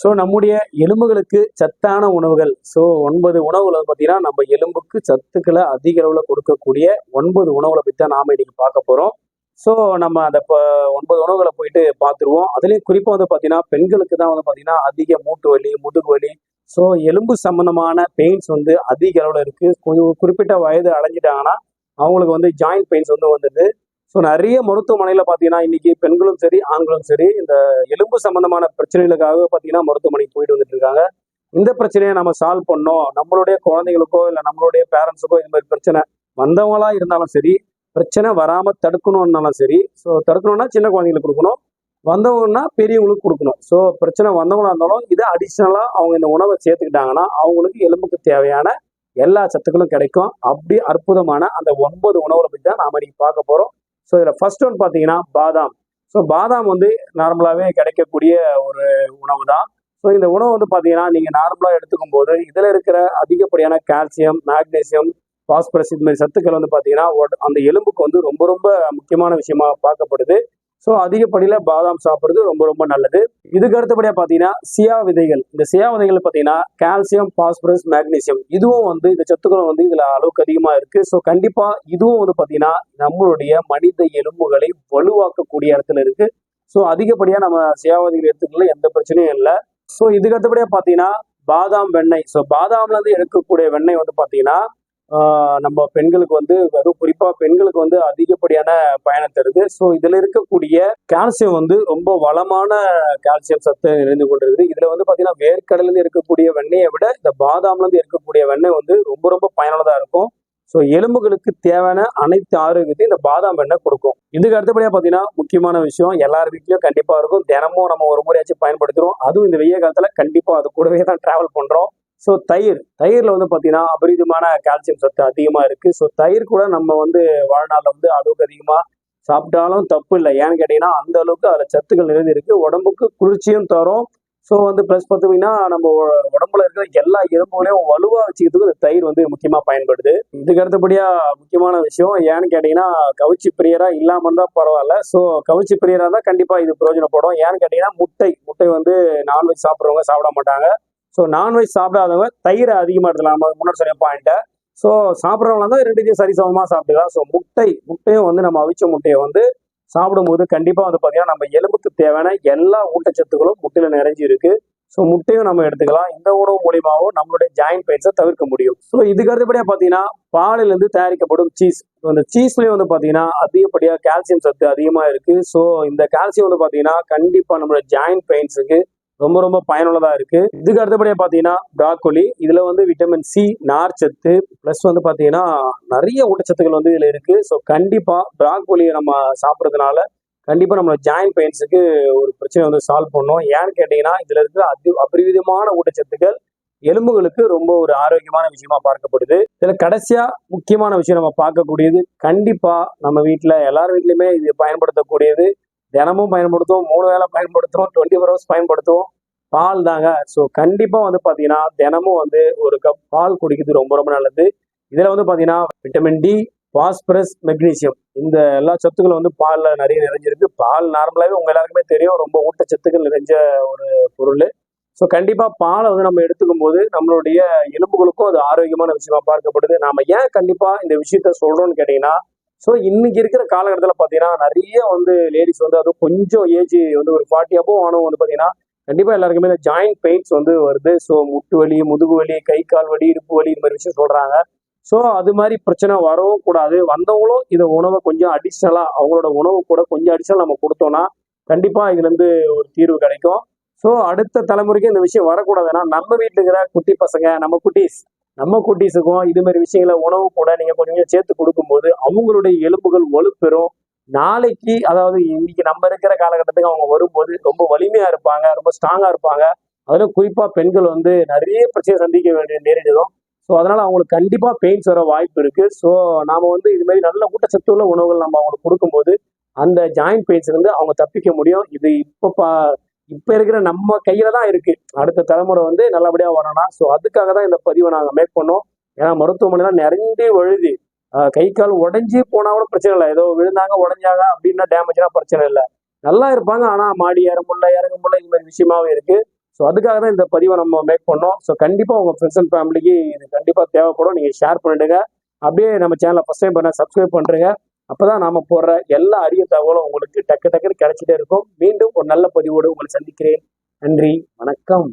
So நம்முடைய எலும்புகளுக்கு சத்தான உணவுகள். ஸோ ஒன்பது உணவுகள் வந்து பார்த்தீங்கன்னா நம்ம எலும்புக்கு சத்துக்களை அதிக அளவில் கொடுக்கக்கூடிய ஒன்பது உணவுகளை பற்றி தான் நாம் இன்னைக்கு பார்க்க போகிறோம் ஸோ நம்ம அந்த இப்போ ஒன்பது உணவுகளை போயிட்டு பார்த்துருவோம். அதுலேயும் குறிப்பாக வந்து பார்த்தீங்கன்னா பெண்களுக்கு தான் வந்து பார்த்தீங்கன்னா அதிக மூட்டு வலி முதுகு வலி. ஸோ எலும்பு சம்மந்தமான பெயின்ஸ் வந்து அதிக அளவில் இருக்குது கொஞ்சம் குறிப்பிட்ட வயது அடைஞ்சிட்டாங்கன்னா அவங்களுக்கு வந்து ஜாயிண்ட் பெயின்ஸ் வந்து வந்துடுது. ஸோ நிறைய மருத்துவமனையில் பார்த்தீங்கன்னா இன்னைக்கு பெண்களும் சரி ஆண்களும் சரி இந்த எலும்பு சம்பந்தமான பிரச்சனைகளுக்காக பார்த்தீங்கன்னா மருத்துவமனைக்கு போயிட்டு வந்துட்டு இருக்காங்க. இந்த பிரச்சனையை நம்ம சால்வ் பண்ணோம். நம்மளுடைய குழந்தைகளுக்கோ இல்லை நம்மளுடைய பேரண்ட்ஸுக்கோ இந்த மாதிரி பிரச்சனை வந்தவங்களா இருந்தாலும் சரி பிரச்சனை வராமல் தடுக்கணும்னாலும் சரி ஸோ தடுக்கணும்னா சின்ன குழந்தைங்களுக்கு கொடுக்கணும். வந்தவங்கன்னா பெரியவங்களுக்கு கொடுக்கணும். ஸோ பிரச்சனை வந்தவங்களா இருந்தாலும் இதை அடிஷ்னலாக அவங்க இந்த உணவை சேர்த்துக்கிட்டாங்கன்னா அவங்களுக்கு எலும்புக்கு தேவையான எல்லா சத்துக்களும் கிடைக்கும். அப்படி அற்புதமான அந்த ஒன்பது உணவுகளை பற்றி தான் நாம இன்னைக்கு பார்க்க போகிறோம் ஸோ இதில் ஃபர்ஸ்ட் ஒன் பார்த்தீங்கன்னா பாதாம். ஸோ பாதாம் வந்து நார்மலாகவே கிடைக்கக்கூடிய ஒரு உணவு தான் ஸோ இந்த உணவு வந்து பார்த்தீங்கன்னா நீங்கள் நார்மலாக எடுத்துக்கும் போது இதில் இருக்கிற அதிகப்படியான கால்சியம் மேக்னீசியம் பாஸ்பரஸ் இது மாதிரி சத்துக்கள் வந்து பார்த்தீங்கன்னா அந்த எலும்புக்கு வந்து ரொம்ப ரொம்ப முக்கியமான விஷயமா பார்க்கப்படுது. ஸோ அதிகப்படியில் பாதாம் சாப்பிட்றது ரொம்ப ரொம்ப நல்லது. இதுக்கு அடுத்தபடியாக பார்த்தீங்கன்னா சியா விதைகள். இந்த சியா விதைகள் பார்த்தீங்கன்னா கால்சியம் பாஸ்பரஸ் மேக்னீசியம் இதுவும் வந்து இந்த சத்துக்களும் வந்து இதில் அளவுக்கு அதிகமாக இருக்குது ஸோ கண்டிப்பாக இதுவும் வந்து பார்த்தீங்கன்னா நம்மளுடைய மனித எலும்புகளை வலுவாக்கக்கூடிய இடத்துல இருக்குது ஸோ அதிகப்படியாக நம்ம சியா விதைகள் எடுத்துக்கல எந்த பிரச்சனையும் இல்லை. ஸோ இதுக்கு அடுத்தபடியாக பார்த்தீங்கன்னா பாதாம் வெண்ணெய். ஸோ பாதாம்லேருந்து எடுக்கக்கூடிய வெண்ணெய் வந்து பார்த்தீங்கன்னா நம்ம பெண்களுக்கு வந்து அதுவும் குறிப்பாக பெண்களுக்கு வந்து அதிகப்படியான பயணம் தருது. ஸோ இதில் இருக்கக்கூடிய கால்சியம் வந்து ரொம்ப வளமான கால்சியம் சத்து இருந்து கொண்டிருக்குது. இதில் வந்து பார்த்தீங்கன்னா வேர்க்கடலேருந்து இருக்கக்கூடிய வெண்ணெயை விட இந்த பாதாம்லேருந்து இருக்கக்கூடிய வெண்ணெய் வந்து ரொம்ப ரொம்ப பயனுள்ளதாக இருக்கும். ஸோ எலும்புகளுக்கு தேவையான அனைத்து ஆரோக்கியத்தையும் இந்த பாதாம் வெண்ணெய் கொடுக்கும். இதுக்கு அடுத்தபடியாக பார்த்தீங்கன்னா முக்கியமான விஷயம் எல்லார் வீட்லையும் கண்டிப்பாக இருக்கும். தினமும் நம்ம ஒரு முறையாச்சும் பயன்படுத்துகிறோம் அதுவும் இந்த வெய்ய காலத்தில் கண்டிப்பாக அது கூடவே தான் ட்ராவல் பண்ணுறோம் ஸோ தயிர். தயிரில் வந்து பார்த்தீங்கன்னா அபரிதமான கால்சியம் சத்து அதிகமாக இருக்குது ஸோ தயிர் கூட நம்ம வந்து வாழ்நாளில் வந்து அளவுக்கு அதிகமாக சாப்பிட்டாலும் தப்பு இல்லை. ஏன்னு கேட்டிங்கன்னா அந்த அளவுக்கு அதில் சத்துக்கள் நிறைந்து இருக்குது உடம்புக்கு குளிர்ச்சியும் தரும். ஸோ வந்து ப்ளஸ் பார்த்தீங்கன்னா நம்ம உடம்புல இருக்கிற எல்லா எலும்புகளையும் வலுவாக வச்சுக்கிறதுக்கு இந்த தயிர் வந்து முக்கியமாக பயன்படுது. இதுக்கு அடுத்தபடியாக முக்கியமான விஷயம் ஏன்னு கேட்டிங்கன்னா கவுச்சி பிரியராக இல்லாமல் இருந்தால் பரவாயில்ல. ஸோ கவுச்சி பிரியராக இருந்தால் கண்டிப்பாக இது பிரயோஜனப்படும். ஏன்னு கேட்டிங்கன்னா முட்டை. முட்டை வந்து நான்வெஜ் சாப்பிட்றவங்க சாப்பிட மாட்டாங்க. ஸோ நான்வெஜ் சாப்பிடாதவங்க தயிரை அதிகமாக எடுத்துலாம் நம்ம முன்னாடி சொன்ன பாயிண்ட்டை ஸோ சாப்பிட்றவங்க தான் ரெண்டுத்தையும் சரிசமமாக சாப்பிட்டுக்கலாம். ஸோ முட்டை முட்டையும் வந்து நம்ம அவிச்ச முட்டையை வந்து சாப்பிடும்போது கண்டிப்பாக வந்து பார்த்தீங்கன்னா நம்ம எலும்புக்கு தேவையான எல்லா ஊட்டச்சத்துக்களும் முட்டையில் நிறைஞ்சி இருக்கு. ஸோ முட்டையும் நம்ம எடுத்துக்கலாம். இந்த உணவு மூலியமாகவும் நம்மளுடைய ஜாயிண்ட் பெயின்ஸை தவிர்க்க முடியும். ஸோ இதுக்கு அடுத்தபடியாக பார்த்தீங்கன்னா பாலிலிருந்து தயாரிக்கப்படும் சீஸ் அந்த சீஸ்லேயும் வந்து பார்த்தீங்கன்னா அதிகப்படியாக கால்சியம் சத்து அதிகமாக இருக்குது ஸோ இந்த கால்சியம் வந்து பார்த்தீங்கன்னா கண்டிப்பாக நம்மளோட ஜாயிண்ட் பெயின்ஸுக்கு ரொம்ப ரொம்ப பயனுள்ளதாக இருக்கு. இதுக்கு அடுத்தபடியாக பார்த்தீங்கன்னா ப்ராக்கோலி இதில் வந்து விட்டமின் சி நார்ச்சத்து ப்ளஸ் வந்து பார்த்தீங்கன்னா நிறைய ஊட்டச்சத்துக்கள் வந்து இதில் இருக்கு. ஸோ கண்டிப்பாக ப்ராக்கோலியை நம்ம சாப்பிட்றதுனால கண்டிப்பாக நம்ம ஜாயிண்ட் பெயின்ஸுக்கு ஒரு பிரச்சனை வந்து சால்வ் பண்ணோம். ஏன்னு கேட்டிங்கன்னா இதில் இருக்கிற அதி அபரிவிதமான ஊட்டச்சத்துக்கள் எலும்புகளுக்கு ரொம்ப ஒரு ஆரோக்கியமான விஷயமா பார்க்கப்படுது. இதில் கடைசியாக முக்கியமான விஷயம் நம்ம பார்க்கக்கூடியது கண்டிப்பாக நம்ம வீட்டில் எல்லார் வீட்லயுமே இது பயன்படுத்தக்கூடியது தினமும் பயன்படுத்துவோம் மூணு வேளை பயன்படுத்துவோம் டுவெண்ட்டி ஃபோர் ஹவர்ஸ் பயன்படுத்துவோம் பால் தாங்க. ஸோ கண்டிப்பாக வந்து பார்த்தீங்கன்னா தினமும் வந்து ஒரு கப் பால் குடிக்கிறது ரொம்ப ரொம்ப நல்லது. இதில் வந்து பார்த்தீங்கன்னா விட்டமின் டி பாஸ்பரஸ் மெக்னீசியம் இந்த எல்லா சத்துக்களும் வந்து பாலில் நிறைய நிறைஞ்சிருக்கு. பால் நார்மலாகவே உங்கள் எல்லாருக்குமே தெரியும். ரொம்ப ஊட்டச்சத்துக்கள் நிறைஞ்ச ஒரு பொருள். ஸோ கண்டிப்பாக பாலை வந்து நம்ம எடுத்துக்கும் போது நம்மளுடைய எலும்புகளுக்கும் அது ஆரோக்கியமான விஷயமா பார்க்கப்படுது. நாம் ஏன் கண்டிப்பாக இந்த விஷயத்த சொல்கிறோன்னு கேட்டிங்கன்னா ஸோ இன்னைக்கு இருக்கிற காலகட்டத்தில் பார்த்தீங்கன்னா நிறைய வந்து லேடிஸ் வந்து அதுவும் கொஞ்சம் ஏஜ் வந்து ஒரு ஃபார்ட்டி அப்போ ஆனவங்க வந்து பார்த்தீங்கன்னா கண்டிப்பாக எல்லாருக்குமே இந்த ஜாயிண்ட் பெயின்ஸ் வந்து வருது. ஸோ முட்டு வலி முதுகு வலி கை கால் வலி இடுப்பு வலி இது மாதிரி விஷயம் சொல்கிறாங்க ஸோ அது மாதிரி பிரச்சனை வரவும் கூடாது. வந்தவங்களும் இந்த உணவை கொஞ்சம் அடிஷ்னலாக அவங்களோட உணவு கூட கொஞ்சம் அடிஷ்னல் நம்ம கொடுத்தோம்னா கண்டிப்பாக இதுலேருந்து ஒரு தீர்வு கிடைக்கும். ஸோ அடுத்த தலைமுறைக்கு இந்த விஷயம் வரக்கூடாதுன்னா நம்ம வீட்டில் இருக்கிற குட்டி பசங்க நம்ம குட்டீஸ் நம்ம குட்டீஸுக்கும் இது மாதிரி விஷயங்களை உணவு கூட நீங்கள் கொஞ்சம் சேர்த்து கொடுக்கும்போது அவங்களுடைய எலும்புகள் வலுப்பெறும். நாளைக்கு அதாவது இன்னைக்கு நம்ம இருக்கிற காலகட்டத்துக்கு அவங்க வரும்போது ரொம்ப வலிமையா இருப்பாங்க ரொம்ப ஸ்ட்ராங்கா இருப்பாங்க. அதிலும் குறிப்பா பெண்கள் வந்து நிறைய பிரச்சனை சந்திக்க வேண்டிய நேரிடுதும் ஸோ அதனால அவங்களுக்கு கண்டிப்பா பெயின்ஸ் வர வாய்ப்பு இருக்கு. ஸோ நாம வந்து இது மாதிரி நல்ல ஊட்டச்சத்து உள்ள உணவுகள் நம்ம அவங்களுக்கு கொடுக்கும்போது அந்த ஜாயிண்ட் பெயின்ஸ் இருந்து அவங்க தப்பிக்க முடியும். இது இப்போ பா இப்போ இருக்கிற நம்ம கையில தான் இருக்கு. அடுத்த தலைமுறை வந்து நல்லபடியா வரணும்னா ஸோ அதுக்காக தான் இந்த பதிவை நாங்கள் மேக் பண்ணோம். ஏன்னா மருத்துவமனைலாம் நிறைந்து வழுது. கை கால் உடஞ்சி போனா கூட பிரச்சனை இல்லை. ஏதோ விழுந்தாங்க உடஞ்சாங்க அப்படின்னா டேமேஜ்னா பிரச்சனை இல்லை. நல்லா இருப்பாங்க. ஆனா மாடி ஏற முடியல இறங்க முடியல இந்த மாதிரி விஷயமாவே இருக்கு. ஸோ அதுக்காக தான் இந்த பதிவை நம்ம மேக் பண்ணோம். ஸோ கண்டிப்பாக உங்கள் ஃப்ரெண்ட்ஸ் அண்ட் ஃபேமிலிக்கு இது கண்டிப்பாக தேவைப்படும். நீங்கள் ஷேர் பண்ணிடுங்க. அப்படியே நம்ம சேனலை ஃபஸ்ட் டைம் பண்ண சப்ஸ்கிரைப் பண்ணுறேங்க அப்போ தான் நாம போடுற எல்லா அரிய தகவலும் உங்களுக்கு டக்கு டக்குன்னு கிடைச்சிட்டே இருக்கும். மீண்டும் ஒரு நல்ல பதிவோடு உங்களை சந்திக்கிறேன். நன்றி வணக்கம்.